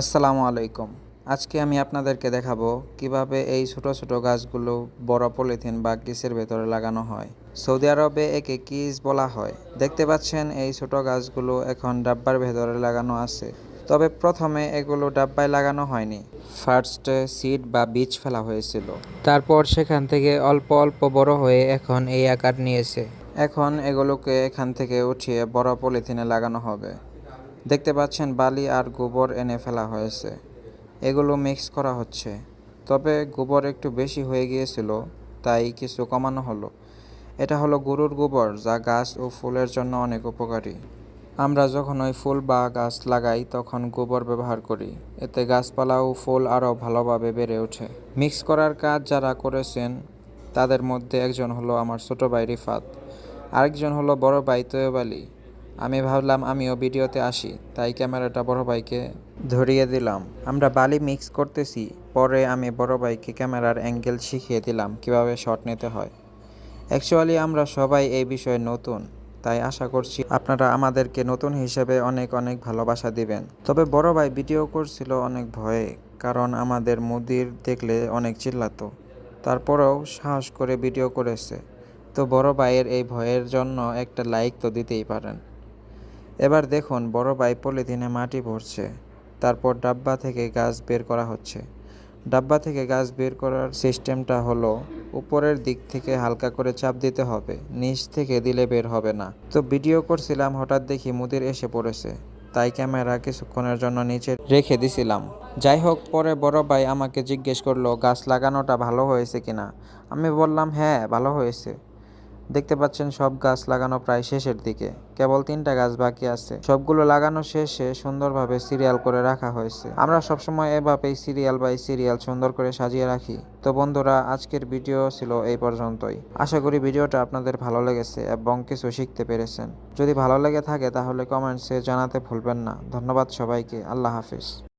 আসসালামু আলাইকুম। আজকে আমি আপনাদেরকে দেখাবো কীভাবে এই ছোট ছোট গাছগুলো বড় পলিথিন বা কিসের ভেতরে লাগানো হয়। সৌদি আরবে একে কিস বলা হয়। দেখতে পাচ্ছেন এই ছোট গাছগুলো এখন ডাব্বার ভেতরে লাগানো আছে। তবে প্রথমে এগুলো ডাব্বায় লাগানো হয়নি। ফার্স্টে সিড বা বীজ ফেলা হয়েছিল। তারপর সেখান থেকে অল্প অল্প বড় হয়ে এখন এই আকার নিয়েছে। এখন এগুলোকে এখান থেকে উঠিয়ে বড় পলিথিনে লাগানো হবে। দেখতে পাচ্ছেন বালি আর গোবর এনে ফেলা হয়েছে। এগুলো মিক্স করা হচ্ছে। তবে গোবর একটু বেশি হয়ে গিয়েছিল, তাই কিছু কমানো হলো। এটা হলো গরুর গোবর, যা গাছ ও ফুলের জন্য অনেক উপকারী। আমরা যখন ওই ফুল বা গাছ লাগাই, তখন গোবর ব্যবহার করি। এতে গাছপালা ও ফুল আরও ভালোভাবে বেড়ে ওঠে। মিক্স করার কাজ যারা করেছেন, তাদের মধ্যে একজন হলো আমার ছোট ভাই রিফাত। আরেকজন হলো বড় ভাই তৈয়ব আলী। আমি ভাবলাম আমিও ভিডিওতে আসি, তাই ক্যামেরাটা বড় ভাইকে ধরিয়ে দিলাম। আমরা বালি মিক্স করতেছি, পরে আমি বড় ভাইকে ক্যামেরার অ্যাঙ্গেল শিখিয়ে দিলাম কীভাবে শট নিতে হয়। অ্যাকচুয়ালি আমরা সবাই এই বিষয়ে নতুন, তাই আশা করছি আপনারা আমাদেরকে নতুন হিসেবে অনেক অনেক ভালোবাসা দিবেন। তবে বড় ভাই ভিডিও করছিল অনেক ভয়ে, কারণ আমাদের মুদির দেখলে অনেক চিল্লাতো। তারপরেও সাহস করে ভিডিও করেছে। তো বড় ভাইয়ের এই ভয়ের জন্য একটা লাইক তো দিতেই পারেন। এবার দেখুন বড় ভাই পলিথিনে মাটি ভরছে, তারপর ডাব্বা থেকে গাছ বের করা হচ্ছে। ডাব্বা থেকে গাছ বের করার সিস্টেমটা হলো, উপরের দিক থেকে হালকা করে চাপ দিতে হবে, নিচ থেকে দিলে বের হবে না। তো ভিডিও করছিলাম, হঠাৎ দেখি মুদির এসে পড়েছে, তাই ক্যামেরা কিছুক্ষণের জন্য নিচে রেখে দিছিলাম। যাই হোক, পরে বড় ভাই আমাকে জিজ্ঞেস করল, গাছ লাগানোটা ভালো হয়েছে কিনা? আমি বললাম হ্যাঁ ভালো হয়েছে। দেখতে পাচ্ছেন সব গাছ লাগানো প্রায় শেষের দিকে। কেবল তিনটা গাছ বাকি আছে। সবগুলো লাগানো শেষে সুন্দরভাবে সিরিয়াল করে রাখা হয়েছে। আমরা সবসময় এভাবেই সিরিয়াল বাই সিরিয়াল সুন্দর করে সাজিয়ে রাখি। তো বন্ধুরা, আজকের ভিডিও ছিল এই পর্যন্তই। আশা করি ভিডিওটা আপনাদের ভালো লেগেছে এবং কিছু শিখতে পেরেছেন। যদি ভালো লেগে থাকে তাহলে কমেন্টসে জানাতে ভুলবেন না। ধন্যবাদ সবাইকে। আল্লাহ হাফিজ।